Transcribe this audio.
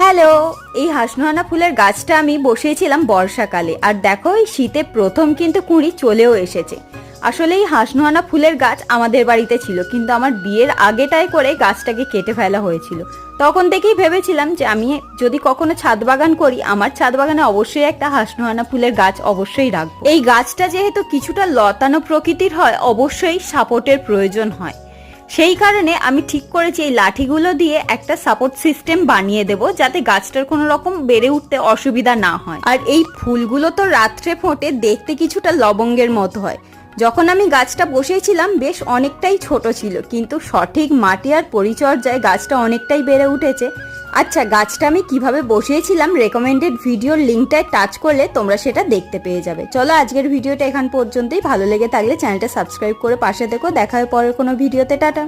Hello, এই হাসনোহানা ফুলের গাছটা আমি বসিয়েছিলাম বর্ষাকালে, আর দেখো এই শীতে প্রথম কিন্তু কুঁড়ি চলেও এসেছে। আসলে এই হাসনোহানা ফুলের গাছ আমাদের বাড়িতে ছিল, কিন্তু আমার বিয়ের আগেটায় করে গাছটাকে কেটে ফেলা হয়েছিল। তখন থেকেই ভেবেছিলাম যে আমি যদি কখনো ছাদ বাগান করি, আমার ছাদ বাগানে অবশ্যই একটা হাসনোহানা ফুলের গাছ অবশ্যই রাখব। এই গাছটা যেহেতু কিছুটা লতানো প্রকৃতির হয়, অবশ্যই সাপোর্টের প্রয়োজন হয়। সেই কারণে আমি ঠিক করেছি এই লাঠিগুলো দিয়ে একটা সাপোর্ট সিস্টেম বানিয়ে দেব যাতে গাছটার কোনো রকম বেড়ে উঠতে অসুবিধা না হয়। আর এই ফুলগুলো তো রাত্রে ফোটে, দেখতে কিছুটা লবঙ্গের মতো হয়। যখন আমি গাছটা বসেছিলাম বেশ অনেকটাই ছোট ছিল, কিন্তু সঠিক মাটি আর পরিচর্যায় গাছটা অনেকটাই বেড়ে উঠেছে। আচ্ছা গাছটা আমি কীভাবে বসিয়েছিলাম রেকমেন্ডেড ভিডিওর লিঙ্কটায় টাচ করলে তোমরা সেটা দেখতে পেয়ে যাবে। চলো আজকের ভিডিওটা এখান পর্যন্তই। ভালো লেগে থাকলে চ্যানেলটা সাবস্ক্রাইব করে পাশে দেখো দেখা হয় পরের কোনো ভিডিওতে টাটা।